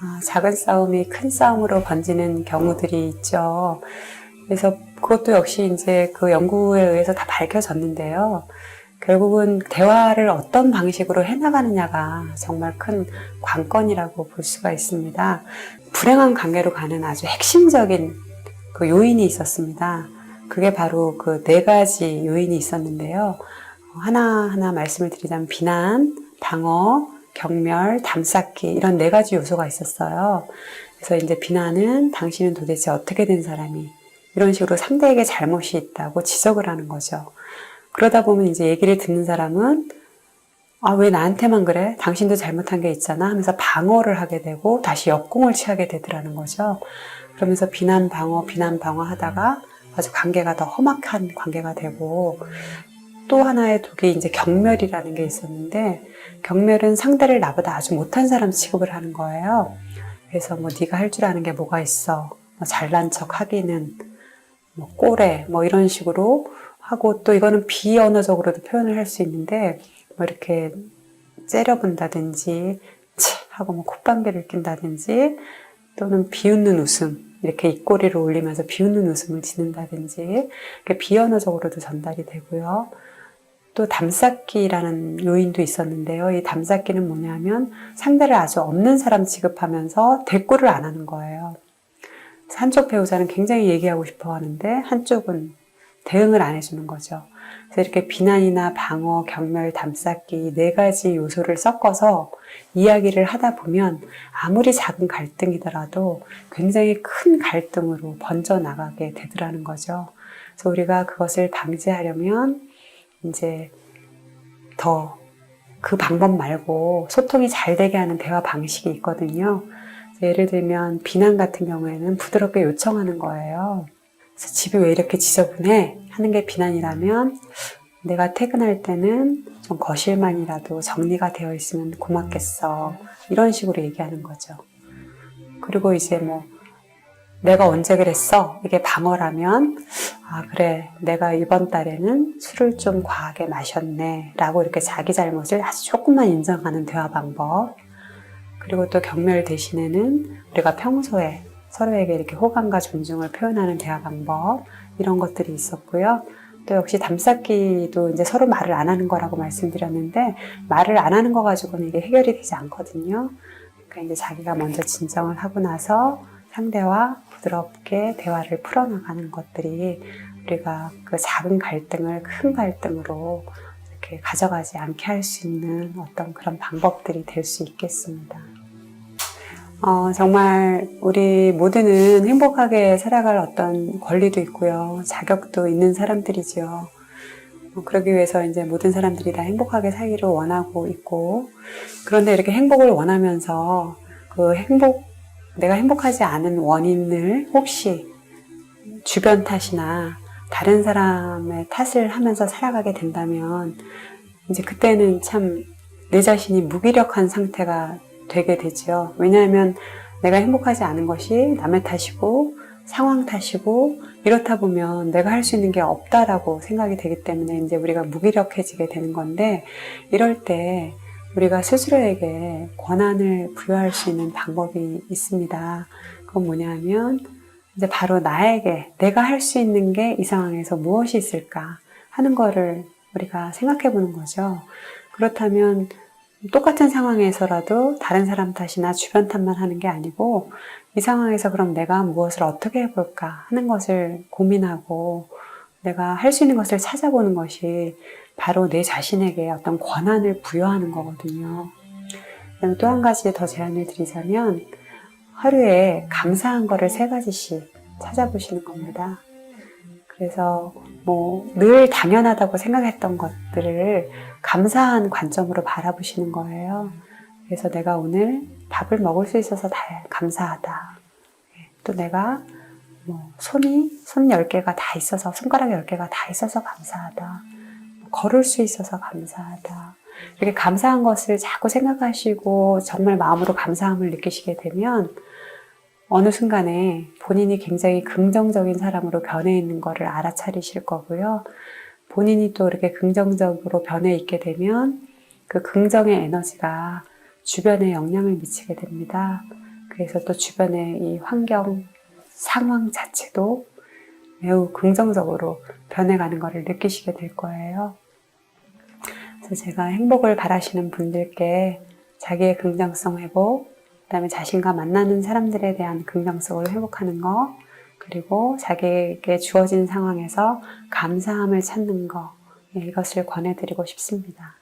아, 작은 싸움이 큰 싸움으로 번지는 경우들이 있죠. 그래서 그것도 역시 이제 그 연구에 의해서 다 밝혀졌는데요. 결국은 대화를 어떤 방식으로 해나가느냐가 정말 큰 관건이라고 볼 수가 있습니다. 불행한 관계로 가는 아주 핵심적인 그 요인이 있었습니다. 그게 바로 그 네 가지 요인이 있었는데요. 하나하나 말씀을 드리자면 비난, 방어, 경멸, 담쌓기 이런 네 가지 요소가 있었어요. 그래서 이제 비난은 당신은 도대체 어떻게 된 사람이 이런 식으로 상대에게 잘못이 있다고 지적을 하는 거죠. 그러다 보면 이제 얘기를 듣는 사람은 아, 왜 나한테만 그래? 당신도 잘못한 게 있잖아 하면서 방어를 하게 되고 다시 역공을 취하게 되더라는 거죠. 그러면서 비난 방어, 비난 방어 하다가 아주 관계가 더 험악한 관계가 되고 또 하나의 독이 이제 경멸이라는 게 있었는데 경멸은 상대를 나보다 아주 못한 사람 취급을 하는 거예요. 그래서 뭐 네가 할 줄 아는 게 뭐가 있어? 뭐 잘난 척 하기는 뭐 꼬래 뭐 이런 식으로 하고 또 이거는 비언어적으로도 표현을 할 수 있는데 뭐 이렇게 째려본다든지 치 하고 뭐 콧방귀를 낀다든지 또는 비웃는 웃음 이렇게 입꼬리를 올리면서 비웃는 웃음을 짓는다든지 비언어적으로도 전달이 되고요. 또 담쌓기라는 요인도 있었는데요. 이 담쌓기는 뭐냐면 상대를 아주 없는 사람 취급하면서 대꾸를 안 하는 거예요. 한쪽 배우자는 굉장히 얘기하고 싶어 하는데 한쪽은 대응을 안 해주는 거죠. 그래서 이렇게 비난이나 방어, 경멸, 담쌓기 네 가지 요소를 섞어서 이야기를 하다 보면 아무리 작은 갈등이더라도 굉장히 큰 갈등으로 번져 나가게 되더라는 거죠. 그래서 우리가 그것을 방지하려면 이제 더 그 방법 말고 소통이 잘 되게 하는 대화 방식이 있거든요. 예를 들면 비난 같은 경우에는 부드럽게 요청하는 거예요. 그래서 집이 왜 이렇게 지저분해? 하는 게 비난이라면 내가 퇴근할 때는 좀 거실만이라도 정리가 되어 있으면 고맙겠어. 이런 식으로 얘기하는 거죠. 그리고 이제 뭐 내가 언제 그랬어? 이게 방어라면 아 그래 내가 이번 달에는 술을 좀 과하게 마셨네 라고 이렇게 자기 잘못을 아주 조금만 인정하는 대화 방법 그리고 또 경멸 대신에는 우리가 평소에 서로에게 이렇게 호감과 존중을 표현하는 대화 방법 이런 것들이 있었고요. 또 역시 담쌓기도 이제 서로 말을 안 하는 거라고 말씀드렸는데 말을 안 하는 거 가지고는 이게 해결이 되지 않거든요. 그러니까 이제 자기가 먼저 진정을 하고 나서 상대와 부드럽게 대화를 풀어나가는 것들이 우리가 그 작은 갈등을 큰 갈등으로 이렇게 가져가지 않게 할 수 있는 어떤 그런 방법들이 될 수 있겠습니다. 어, 정말 우리 모두는 행복하게 살아갈 어떤 권리도 있고요. 자격도 있는 사람들이죠. 어, 그러기 위해서 이제 모든 사람들이 다 행복하게 살기를 원하고 있고, 그런데 이렇게 행복을 원하면서 그 행복, 내가 행복하지 않은 원인을 혹시 주변 탓이나 다른 사람의 탓을 하면서 살아가게 된다면, 이제 그때는 참 내 자신이 무기력한 상태가 되게 되죠. 왜냐하면 내가 행복하지 않은 것이 남의 탓이고 상황 탓이고 이렇다 보면 내가 할 수 있는 게 없다라고 생각이 되기 때문에 이제 우리가 무기력해지게 되는 건데 이럴 때 우리가 스스로에게 권한을 부여할 수 있는 방법이 있습니다. 그건 뭐냐면 이제 바로 나에게 내가 할 수 있는 게 이 상황에서 무엇이 있을까 하는 거를 우리가 생각해 보는 거죠. 그렇다면 똑같은 상황에서라도 다른 사람 탓이나 주변 탓만 하는 게 아니고 이 상황에서 그럼 내가 무엇을 어떻게 해볼까 하는 것을 고민하고 내가 할 수 있는 것을 찾아보는 것이 바로 내 자신에게 어떤 권한을 부여하는 거거든요. 또 한 가지 더 제안을 드리자면 하루에 감사한 거를 세 가지씩 찾아보시는 겁니다. 그래서 뭐 늘 당연하다고 생각했던 것들을 감사한 관점으로 바라보시는 거예요. 그래서 내가 오늘 밥을 먹을 수 있어서 다 감사하다. 또 내가 뭐 손이 손 10개가 다 있어서 손가락 10개가 다 있어서 감사하다. 걸을 수 있어서 감사하다. 이렇게 감사한 것을 자꾸 생각하시고 정말 마음으로 감사함을 느끼시게 되면 어느 순간에 본인이 굉장히 긍정적인 사람으로 변해 있는 것을 알아차리실 거고요. 본인이 또 이렇게 긍정적으로 변해 있게 되면 그 긍정의 에너지가 주변에 영향을 미치게 됩니다. 그래서 또 주변의 이 환경, 상황 자체도 매우 긍정적으로 변해가는 것을 느끼시게 될 거예요. 제가 행복을 바라시는 분들께 자기의 긍정성 회복, 그 다음에 자신과 만나는 사람들에 대한 긍정성을 회복하는 거, 그리고 자기에게 주어진 상황에서 감사함을 찾는 거, 예, 이것을 권해드리고 싶습니다.